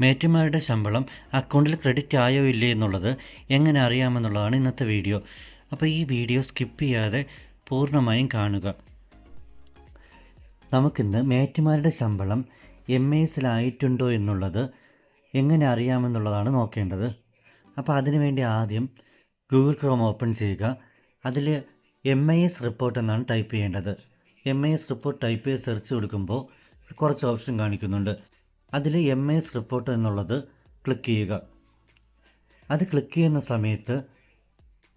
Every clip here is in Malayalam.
മേറ്റുമാരുടെ ശമ്പളം അക്കൗണ്ടിൽ ക്രെഡിറ്റ് ആയോ ഇല്ലേ എന്നുള്ളത് എങ്ങനെ അറിയാമെന്നുള്ളതാണ് ഇന്നത്തെ വീഡിയോ. അപ്പോൾ ഈ വീഡിയോ സ്കിപ്പ് ചെയ്യാതെ പൂർണമായും കാണുക. നമുക്കിന്ന് മേറ്റുമാരുടെ ശമ്പളം എം എസിലായിട്ടുണ്ടോ എന്നുള്ളത് എങ്ങനെ അറിയാമെന്നുള്ളതാണ് നോക്കേണ്ടത്. അപ്പോൾ അതിനുവേണ്ടി ആദ്യം ഗൂഗിൾ ക്രോം ഓപ്പൺ ചെയ്യുക. അതിൽ എം ഐ എസ് റിപ്പോർട്ട് എന്നാണ് ടൈപ്പ് ചെയ്യേണ്ടത്. M I S report type ചെയ്ത് സെർച്ച് കൊടുക്കുമ്പോൾ കുറച്ച് ഓപ്ഷൻ കാണിക്കുന്നുണ്ട്. അതിൽ എം എസ് റിപ്പോർട്ട് എന്നുള്ളത് ക്ലിക്ക് ചെയ്യുക. അത് ക്ലിക്ക് ചെയ്യുന്ന സമയത്ത്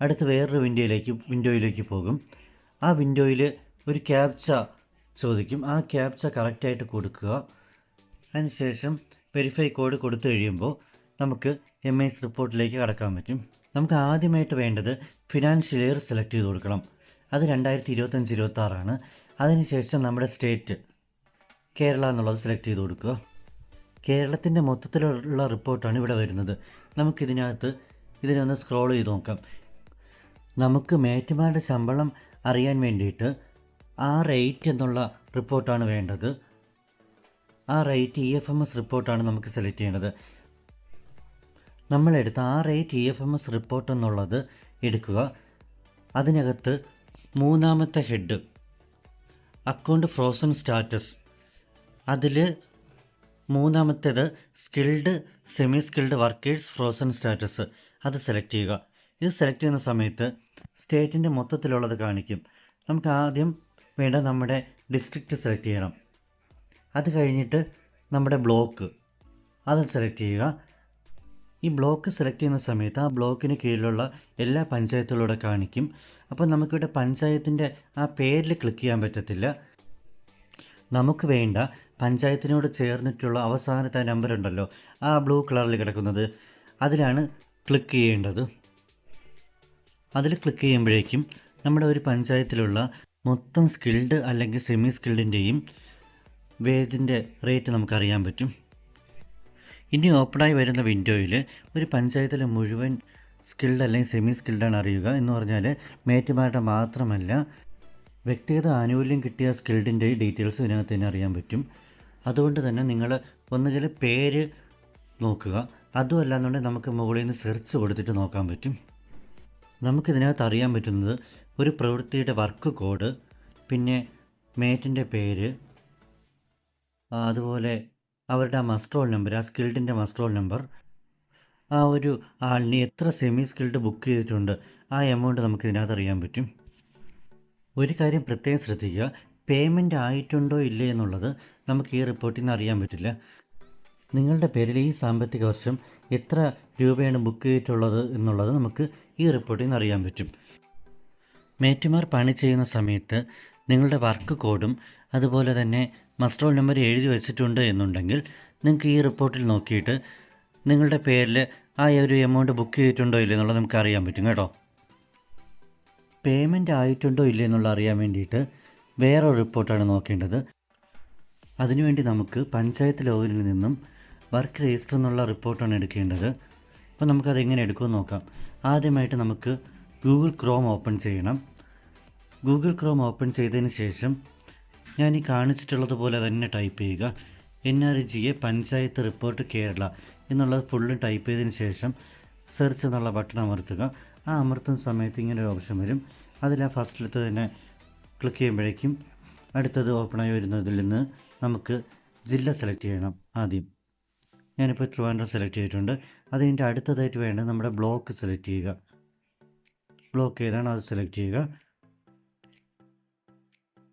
അടുത്ത് വേറൊരു വിൻഡോയിലേക്ക് വിൻഡോയിലേക്ക് പോകും. ആ വിൻഡോയിൽ ഒരു ക്യാപ്ച ചോദിക്കും. ആ ക്യാപ്ച കറക്റ്റായിട്ട് കൊടുക്കുക. അതിനുശേഷം വെരിഫൈ കോഡ് കൊടുത്തു കഴിയുമ്പോൾ നമുക്ക് എം എസ് റിപ്പോർട്ടിലേക്ക് കടക്കാൻ പറ്റും. നമുക്ക് ആദ്യമായിട്ട് വേണ്ടത് ഫിനാൻഷ്യൽ ഇയർ സെലക്ട് ചെയ്ത് കൊടുക്കണം. അത് രണ്ടായിരത്തി ഇരുപത്തഞ്ച് ഇരുപത്താറാണ് അതിനുശേഷം നമ്മുടെ സ്റ്റേറ്റ് കേരള എന്നുള്ളത് സെലക്ട് ചെയ്ത് കൊടുക്കുക. കേരളത്തിന്റെ മൊത്തത്തിലുള്ള റിപ്പോർട്ടാണ് ഇവിടെ വരുന്നത്. നമുക്കിതിനകത്ത് ഇതിനൊന്ന് സ്ക്രോൾ ചെയ്ത് നോക്കാം. നമുക്ക് മേറ്റുമാരുടെ ശമ്പളം അറിയാൻ വേണ്ടിയിട്ട് ആ റേറ്റ് എന്നുള്ള റിപ്പോർട്ടാണ് വേണ്ടത്. ആ rate E F M S റിപ്പോർട്ടാണ് നമുക്ക് സെലക്ട് ചെയ്യേണ്ടത്. നമ്മളെടുത്ത ആ rate E F M S report എന്നുള്ളത് എടുക്കുക. അതിനകത്ത് മൂന്നാമത്തെ ഹെഡ് അക്കൗണ്ട് ഫ്രോസൺ സ്റ്റാറ്റസ് അതിൽ മൂന്നാമത്തേത് skilled semi skilled workers frozen status അത് സെലക്ട് ചെയ്യുക. ഇത് സെലക്ട് ചെയ്യുന്ന സമയത്ത് സ്റ്റേറ്റിന്റെ മൊത്തത്തിലുള്ളത് കാണിക്കും. നമുക്ക് ആദ്യം വേണ്ട നമ്മുടെ ഡിസ്ട്രിക്റ്റ് സെലക്ട് ചെയ്യണം. അത് കഴിഞ്ഞിട്ട് നമ്മുടെ ബ്ലോക്ക് അത് സെലക്ട് ചെയ്യുക. ഈ ബ്ലോക്ക് സെലക്ട് ചെയ്യുന്ന സമയത്ത് ആ ബ്ലോക്കിന് കീഴിലുള്ള എല്ലാ പഞ്ചായത്തുകളൂടെ കാണിക്കും. അപ്പോൾ നമുക്കിവിടെ പഞ്ചായത്തിന്റെ ആ പേരിൽ ക്ലിക്ക് ചെയ്യാൻ പറ്റത്തില്ല. നമുക്ക് വേണ്ട പഞ്ചായത്തിനോട് ചേർന്നിട്ടുള്ള അവസാനത്തെ നമ്പർ ഉണ്ടല്ലോ ആ ബ്ലൂ കളറിൽ കിടക്കുന്നത്. അതിലാണ് ക്ലിക്ക് ചെയ്യേണ്ടത്. അതിൽ ക്ലിക്ക് ചെയ്യുമ്പോഴേക്കും നമ്മുടെ ഒരു പഞ്ചായത്തിലുള്ള മൊത്തം സ്കിൽഡ് അല്ലെങ്കിൽ സെമി സ്കിൽഡിന്റെയും വേജിന്റെ റേറ്റ് നമുക്കറിയാൻ പറ്റും. ഇനി ഓപ്പണായി വരുന്ന വിൻഡോയിൽ ഒരു പഞ്ചായത്തിലെ മുഴുവൻ സ്കിൽഡ് അല്ലെങ്കിൽ സെമി സ്കിൽഡാണ് അറിയുക. എന്ന് പറഞ്ഞാൽ മേറ്റുമാരുടെ മാത്രമല്ല വ്യക്തിഗത ആനുകൂല്യം കിട്ടിയ സ്കിൽഡിന്റെ ഡീറ്റെയിൽസ് ഇതിനകത്ത് തന്നെ അറിയാൻ പറ്റും. അതുകൊണ്ട് തന്നെ നിങ്ങൾ ഒന്നുകിൽ പേര് നോക്കുക. അതുമല്ല എന്നുണ്ടെങ്കിൽ നമുക്ക് മുകളിൽ നിന്ന് സെർച്ച് കൊടുത്തിട്ട് നോക്കാൻ പറ്റും. നമുക്കിതിനകത്ത് അറിയാൻ പറ്റുന്നത് ഒരു പ്രവൃത്തിയുടെ വർക്ക് കോഡ് പിന്നെ മേറ്റിന്റെ പേര് അതുപോലെ അവരുടെ ആ മസ്റ്ററോൾ നമ്പർ ആ സ്കിൽഡിന്റെ മസ്റ്ററോൾ നമ്പർ ആ ഒരു ആളിന് എത്ര സെമി സ്കിൽഡ് ബുക്ക് ചെയ്തിട്ടുണ്ട് ആ എമൗണ്ട് നമുക്ക് ഇതിനകത്ത് അറിയാൻ പറ്റും. ഒരു കാര്യം പ്രത്യേകം ശ്രദ്ധിക്കുക പേയ്മെന്റ് ആയിട്ടുണ്ടോ ഇല്ലേ എന്നുള്ളത് നമുക്ക് ഈ റിപ്പോർട്ടിൽ നിന്ന് അറിയാൻ പറ്റില്ല. നിങ്ങളുടെ പേരിൽ ഈ സാമ്പത്തിക വർഷം എത്ര രൂപയാണ് ബുക്ക് ചെയ്തിട്ടുള്ളത് എന്നുള്ളത് നമുക്ക് ഈ റിപ്പോർട്ടിൽ നിന്ന് അറിയാൻ പറ്റും. മേറ്റുമാർ പണി ചെയ്യുന്ന സമയത്ത് നിങ്ങളുടെ വർക്ക് കോഡും അതുപോലെ തന്നെ മസ്റ്ററോൾ നമ്പർ എഴുതി വെച്ചിട്ടുണ്ട് എന്നുണ്ടെങ്കിൽ നിങ്ങൾക്ക് ഈ റിപ്പോർട്ടിൽ നോക്കിയിട്ട് നിങ്ങളുടെ പേരിൽ ആ ഒരു എമൗണ്ട് ബുക്ക് ചെയ്തിട്ടുണ്ടോ ഇല്ലേ എന്നുള്ളത് നമുക്ക് അറിയാൻ പറ്റും കേട്ടോ. പേയ്മെന്റ് ആയിട്ടുണ്ടോ ഇല്ലേ എന്നുള്ള അറിയാൻ വേണ്ടിയിട്ട് വേറൊരു റിപ്പോർട്ടാണ് നോക്കേണ്ടത്. അതിനുവേണ്ടി നമുക്ക് പഞ്ചായത്ത് ലോഗിനിൽ നിന്നും വർക്ക് രജിസ്റ്റർ എന്നുള്ള റിപ്പോർട്ടാണ് എടുക്കേണ്ടത്. അപ്പോൾ നമുക്കത് എങ്ങനെ എടുക്കുമെന്ന് നോക്കാം. ആദ്യമായിട്ട് നമുക്ക് ഗൂഗിൾ ക്രോം ഓപ്പൺ ചെയ്യണം. ഗൂഗിൾ ക്രോം ഓപ്പൺ ചെയ്തതിന് ശേഷം ഞാൻ ഈ കാണിച്ചിട്ടുള്ളതുപോലെ തന്നെ ടൈപ്പ് ചെയ്യുക. N R G A panchayat report Kerala എന്നുള്ളത് ഫുള്ള് ടൈപ്പ് ചെയ്തതിന് ശേഷം സെർച്ച് എന്നുള്ള ബട്ടൺ അമർത്തുക. ആ അമർത്തുന്ന സമയത്ത് ഇങ്ങനെ ഒരു ഓപ്ഷൻ വരും. അതിൽ ആ ഫസ്റ്റിലത്തെ തന്നെ ക്ലിക്ക് ചെയ്യുമ്പോഴേക്കും അടുത്തത് ഓപ്പണായി വരുന്നതിൽ നിന്ന് നമുക്ക് ജില്ല സെലക്ട് ചെയ്യണം ആദ്യം. ഞാനിപ്പോൾ ട്രിവാൻഡ്രം സെലക്ട് ചെയ്തിട്ടുണ്ട്. അതിന്റെ അടുത്തതായിട്ട് വേണ്ട നമ്മുടെ ബ്ലോക്ക് സെലക്ട് ചെയ്യുക. ബ്ലോക്ക് ഏതാണോ അത് സെലക്ട് ചെയ്യുക.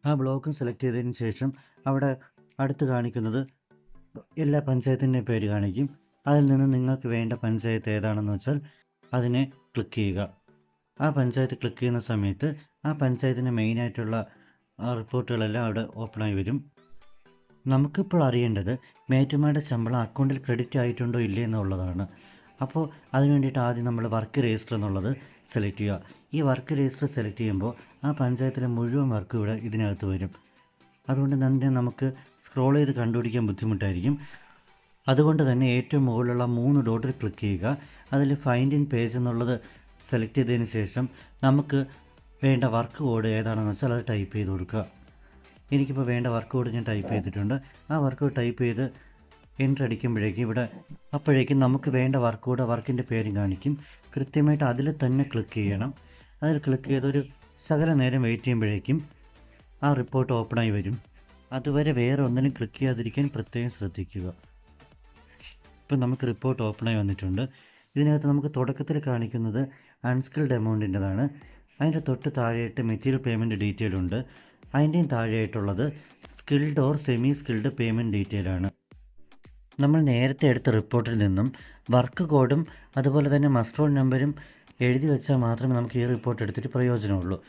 ആ ബ്ലോക്ക് സെലക്ട് ചെയ്തതിന് ശേഷം അവിടെ അടുത്ത് കാണിക്കുന്നത് എല്ലാ പഞ്ചായത്തിന്റെ പേര് കാണിക്കും. അതിൽ നിന്ന് നിങ്ങൾക്ക് വേണ്ട പഞ്ചായത്ത് ഏതാണെന്ന് വെച്ചാൽ അതിനെ ക്ലിക്ക് ചെയ്യുക. ആ പഞ്ചായത്ത് ക്ലിക്ക് ചെയ്യുന്ന സമയത്ത് ആ പഞ്ചായത്തിന്റെ മെയിനായിട്ടുള്ള റിപ്പോർട്ടുകളെല്ലാം അവിടെ ഓപ്പണായി വരും. നമുക്കിപ്പോൾ അറിയേണ്ടത് മേറ്റുമാരുടെ ശമ്പളം അക്കൗണ്ടിൽ ക്രെഡിറ്റ് ആയിട്ടുണ്ടോ ഇല്ലേ എന്നുള്ളതാണ്. അപ്പോൾ അതിന് വേണ്ടിയിട്ട് ആദ്യം നമ്മൾ വർക്ക് രജിസ്റ്റർ എന്നുള്ളത് സെലക്ട് ചെയ്യുക. ഈ വർക്ക് രജിസ്റ്റർ സെലക്ട് ചെയ്യുമ്പോൾ ആ പഞ്ചായത്തിലെ മുഴുവൻ വർക്ക് ഇവിടെ ഇതിനകത്ത് വരും. അതുകൊണ്ട് തന്നെ നമുക്ക് സ്ക്രോൾ ചെയ്ത് കണ്ടുപിടിക്കാൻ ബുദ്ധിമുട്ടായിരിക്കും. അതുകൊണ്ട് തന്നെ ഏറ്റവും മുകളിലുള്ള മൂന്ന് ഡോട്ടിൽ ക്ലിക്ക് ചെയ്യുക. അതിൽ ഫൈൻഡ് ഇൻ പേജ് എന്നുള്ളത് സെലക്ട് ചെയ്തതിന് ശേഷം നമുക്ക് വേണ്ട വർക്ക് കോഡ് ഏതാണെന്ന് വെച്ചാൽ അത് ടൈപ്പ് ചെയ്ത് കൊടുക്കുക. എനിക്കിപ്പോൾ വേണ്ട വർക്ക് കോഡ് ഞാൻ ടൈപ്പ് ചെയ്തിട്ടുണ്ട്. ആ വർക്ക് കോഡ് ടൈപ്പ് ചെയ്ത് എന്റർ അടിക്കുമ്പോഴേക്കും ഇവിടെ അപ്പോഴേക്കും നമുക്ക് വേണ്ട വർക്ക് കോഡ് വർക്കിന്റെ പേരും കാണിക്കും. കൃത്യമായിട്ട് അതിൽ തന്നെ ക്ലിക്ക് ചെയ്യണം. അതിൽ ക്ലിക്ക് ചെയ്തൊരു സകല നേരം വെയിറ്റ് ചെയ്യുമ്പോഴേക്കും ആ റിപ്പോർട്ട് ഓപ്പണായി വരും. അതുവരെ വേറെ ഒന്നിനും ക്ലിക്ക് ചെയ്യാതിരിക്കാൻ പ്രത്യേകം ശ്രദ്ധിക്കുക. ഇപ്പം നമുക്ക് റിപ്പോർട്ട് ഓപ്പണായി വന്നിട്ടുണ്ട്. ഇതിനകത്ത് നമുക്ക് തുടക്കത്തിൽ കാണിക്കുന്നത് അൺസ്കിൽഡ് എമൗണ്ടിന്റെതാണ് അതിന്റെ തൊട്ട് താഴെയായിട്ട് മെറ്റീരിയൽ പേയ്മെന്റ് ഡീറ്റെയിൽ ഉണ്ട്. അതിന്റെയും താഴെയായിട്ടുള്ളത് skilled or semi skilled payment detail ആണ്. നമ്മൾ നേരത്തെ എടുത്ത റിപ്പോർട്ടിൽ നിന്നും വർക്ക് കോഡും അതുപോലെ തന്നെ മസ്റ്റർ നമ്പരും എഴുതി വെച്ചാൽ മാത്രമേ നമുക്ക് ഈ റിപ്പോർട്ട് എടുത്തിട്ട് പ്രയോജനമുള്ളൂ.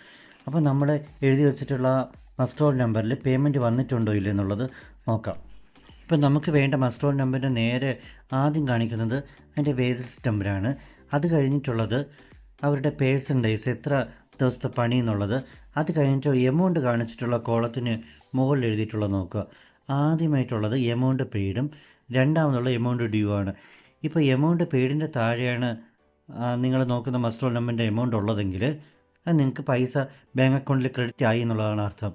അപ്പോൾ നമ്മൾ എഴുതി വെച്ചിട്ടുള്ള മസ്റ്റർ നമ്പറിൽ പേയ്മെന്റ് വന്നിട്ടുണ്ടോ ഇല്ല എന്നുള്ളത് നോക്കാം. ഇപ്പം നമുക്ക് വേണ്ട മസ്റ്റർ നമ്പറിന്റെ നേരെ ആദ്യം കാണിക്കുന്നത് അതിന്റെ വേജസ് നമ്പറാണ്. അത് കഴിഞ്ഞിട്ടുള്ളത് അവരുടെ പേഴ്സന്റേജ് എത്ര ദിവസത്തെ പണി എന്നുള്ളത് അത് കഴിഞ്ഞിട്ട് എമൗണ്ട് കാണിച്ചിട്ടുള്ള കോളത്തിന് മുകളിൽ എഴുതിയിട്ടുള്ളത് നോക്കുക. ആദ്യമായിട്ടുള്ളത് എമൗണ്ട് പെയ്ഡും രണ്ടാമതുള്ള എമൗണ്ട് ഡ്യൂ ആണ്. ഇപ്പോൾ എമൗണ്ട് പെയ്ഡിന്റെ താഴെയാണ് നിങ്ങൾ നോക്കുന്ന മസ്റ്റർ നമ്പറിന്റെ എമൗണ്ട് ഉള്ളതെങ്കിൽ അത് നിങ്ങൾക്ക് പൈസ ബാങ്ക് അക്കൗണ്ടിൽ ക്രെഡിറ്റ് ആയി എന്നുള്ളതാണ് അർത്ഥം.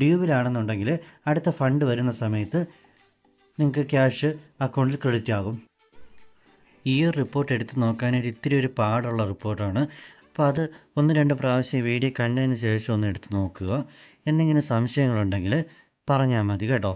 ഡ്യൂവിലാണെന്നുണ്ടെങ്കിൽ അടുത്ത ഫണ്ട് വരുന്ന സമയത്ത് നിങ്ങൾക്ക് ക്യാഷ് അക്കൗണ്ടിൽ ക്രെഡിറ്റ് ആകും. ഈ ഒരു റിപ്പോർട്ട് എടുത്ത് നോക്കാനായിട്ട് ഇത്തിരി ഒരു പാടുള്ള റിപ്പോർട്ടാണ് അപ്പോൾ അത് ഒന്ന് രണ്ട് പ്രാവശ്യം വീഡിയോ കണ്ടതിന് ശേഷം ഒന്ന് എടുത്ത് നോക്കുക. എന്തെങ്കിലും സംശയങ്ങളുണ്ടെങ്കിൽ പറഞ്ഞാൽ മതി കേട്ടോ.